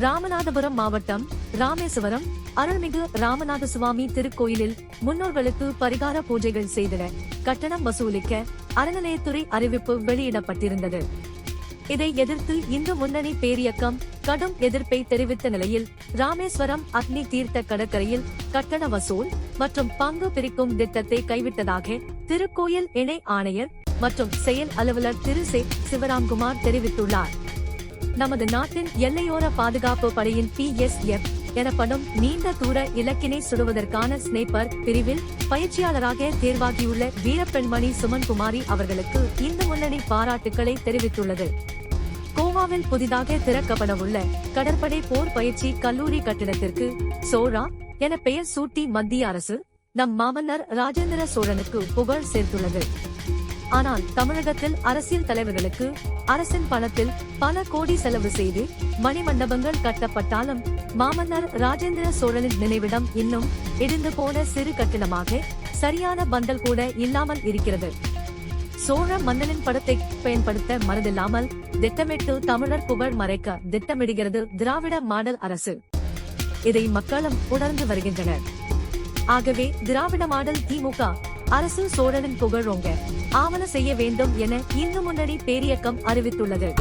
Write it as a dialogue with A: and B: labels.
A: ராமநாதபுரம் மாவட்டம் ராமேஸ்வரம் அருள்மிகு ராமநாத சுவாமி திருக்கோயிலில் முன்னோர்களுக்கு பரிகார பூஜைகள் செய்தன. கட்டணம் வசூலிக்க அறநிலையத்துறை அறிவிப்பு வெளியிடப்பட்டிருந்தது. இதை எதிர்த்து இந்து முன்னணி பேரியக்கம் கடும் எதிர்ப்பை தெரிவித்த நிலையில் ராமேஸ்வரம் அக்னி தீர்த்த கடற்கரையில் கட்டண வசூல் மற்றும் பங்கு பிரிக்கும் திட்டத்தை கைவிட்டதாக திருக்கோயில் இணை ஆணையர் மற்றும் செயல் அலுவலர் திரு. சிவராம்குமார் தெரிவித்துள்ளார். நமது நாட்டின் எல்லையோர பாதுகாப்பு படையின் பி எஸ் எஃப் எனப்படும் நீண்ட தூர இலக்கினை சுடுவதற்கான ஸ்னேப்பர் பிரிவில் பயிற்சியாளராக தேர்வாகியுள்ள வீரப்பெண்மணி சுமன்குமாரி அவர்களுக்கு இந்து முன்னணி பாராட்டுக்களை தெரிவித்துள்ளது. கோவாவில் புதிதாக திறக்கப்படவுள்ள கடற்படை போர் பயிற்சி கல்லூரி கட்டிடத்திற்கு சோழா என பெயர் சூட்டி மத்திய அரசு நம் மாமன்னர் ராஜேந்திர சோழனுக்கு புகழ் சேர்த்துள்ளது. ஆனால் தமிழகத்தில் அரசியல் தலைவர்களுக்கு அரசின் பணத்தில் பல கோடி செலவு செய்து மணிமண்டபங்கள் கட்டப்பட்டாலும் மாமன்னர் ராஜேந்திர சோழனின் நினைவிடம் இன்னும் இடிந்து போன சிறு கட்டிடமாக சரியான பந்தல் கூட இல்லாமல் இருக்கிறது. சோழ மன்னனின் படத்தை பயன்படுத்த மனதில்லாமல் திட்டமிட்டு தமிழர் புகழ் மறைக்க திட்டமிடுகிறது திராவிட மாடல் அரசு. இதை மக்களும் உணர்ந்து வருகின்றனர். ஆகவே திராவிட மாடல் திமுக அரசு சோழனின் புகழோங்க ஆவண செய்ய வேண்டும் என இந்து முன்னணி பேரியக்கம் அறிவித்துள்ளது.